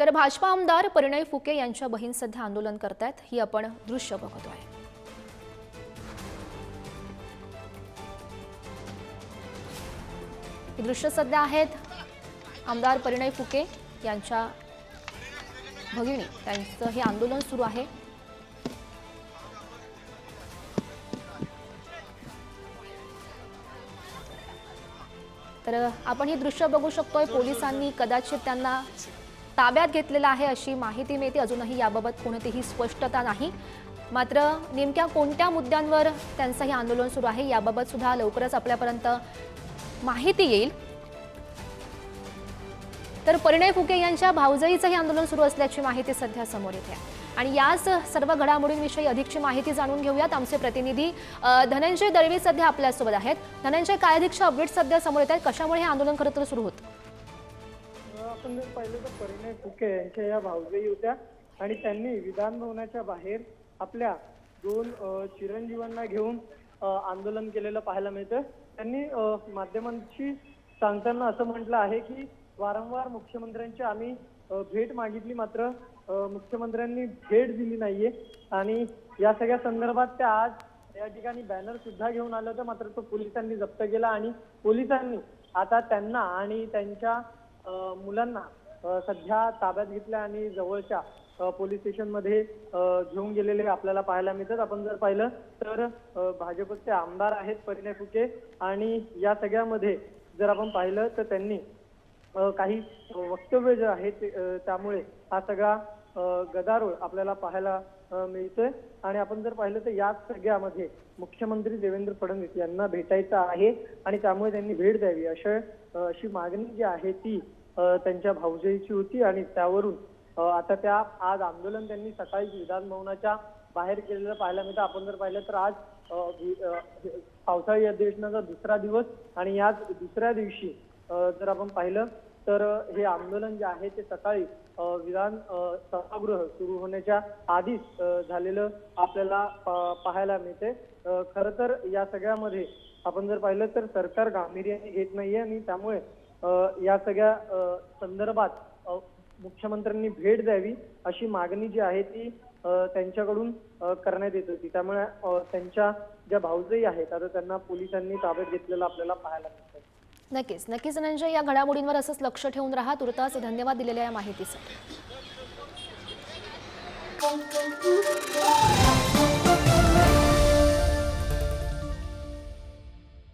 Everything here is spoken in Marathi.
तर भाजपा आमदार परिणय फुके यांच्या बहीण सध्या आंदोलन करतायत. ही आपण दृश्य बघतोय ही दृश्य सध्या आहेत. आमदार परिणय फुके यांच्या भगिनी. त्यांचं हे आंदोलन सुरू आहे. तर आपण ही दृश्य बघू शकतोय. पोलिसांनी कदाचित त्यांना ताब्यात घेतलेलं आहे अशी माहिती मिळते. अजूनही याबाबत कोणतीही स्पष्टता नाही. मात्र नेमक्या कोणत्या मुद्द्यांवर त्यांचं हे आंदोलन सुरू आहे याबाबत सुद्धा लवकरच आपल्यापर्यंत माहिती येईल. तर परिणय फुके यांच्या भावजाईचं हे आंदोलन सुरू असल्याची माहिती सध्या समोर येते. आहे. आणि याच सर्व घडामोडींविषयी अधिकची माहिती जाणून घेऊयात. आमचे प्रतिनिधी धनंजय दळवी सध्या आपल्यासोबत आहेत. धनंजय काय अधिकचे अपडेट सध्या समोर येत आहेत? कशामुळे हे आंदोलन खरं तर सुरू होतं? आपण पाहिलं तर परिणय फुके यांच्या या भावजयी होत्या आणि त्यांनी विधानभवनाच्या बाहेर आपल्या दोन चिरंजीवांना घेऊन आंदोलन केलेलं पाहायला मिळतं. त्यांनी माध्यमांशी सांगताना असं म्हटलं आहे की वारंवार मुख्यमंत्र्यांची आम्ही भेट मागितली मात्र मुख्यमंत्र्यांनी भेट दिली नाहीये. आणि या सगळ्या संदर्भात त्या आज या ठिकाणी बॅनर सुद्धा घेऊन आलं होतं. मात्र तो पोलिसांनी जप्त केला आणि पोलिसांनी आता त्यांना आणि त्यांच्या मुलांना सध्या ताब्यात घेतल्या आणि जवळच्या पोलीस स्टेशनमध्ये घेऊन गेलेले आपल्याला पाहायला मिळतात. आपण जर पाहिलं तर भाजपचे आमदार आहेत परिणय फुके आणि या सगळ्यामध्ये जर आपण पाहिलं तर त्यांनी काही वक्तव्य जे आहे ते, त्यामुळे हा सगळा गदारोळ आपल्याला पाहायला मिळतोय. आणि आपण जर पाहिलं तर याच सगळ्यामध्ये मुख्यमंत्री देवेंद्र फडणवीस यांना भेटायचं आहे आणि त्यामुळे त्यांनी भेट द्यावी. अशा अशी मागणी जी आहे ती त्यांच्या भाऊजाईची होती आणि त्यावरून आता त्या आज आंदोलन त्यांनी सकाळी विधान भवनाच्या बाहेर केलेलं पाहायला मिळतं. आपण जर पाहिलं तर आज पावसाळी अधिवेशनाचा दुसरा दिवस आणि याच दुसऱ्या दिवशी जर आपण पाहिलं तर हे आंदोलन जे आहे ते सकाळी विधान सभागृह सुरू होण्याच्या आधीच झालेलं आपल्याला पाहायला मिळते. खर खरं तर या सगळ्यामध्ये आपण जर पाहिलं तर सरकार गांभीर्याने घेत नाहीये आणि त्यामुळे या सगळ्या संदर्भात मुख्यमंत्र्यांनी भेट द्यावी अशी मागणी जी आहे ती त्यांच्याकडून करण्यात येत होती. त्यामुळे त्यांच्या ज्या भाऊजही आहेत आता त्यांना पोलिसांनी ताब्यात घेतलेलं आपल्याला पाहायला मिळतं नक्कीच. नक्कीच धनंजय या घडामोडींवर असंच लक्ष ठेवून राहा. तुर्तास धन्यवाद दिलेल्या या माहितीसाठी.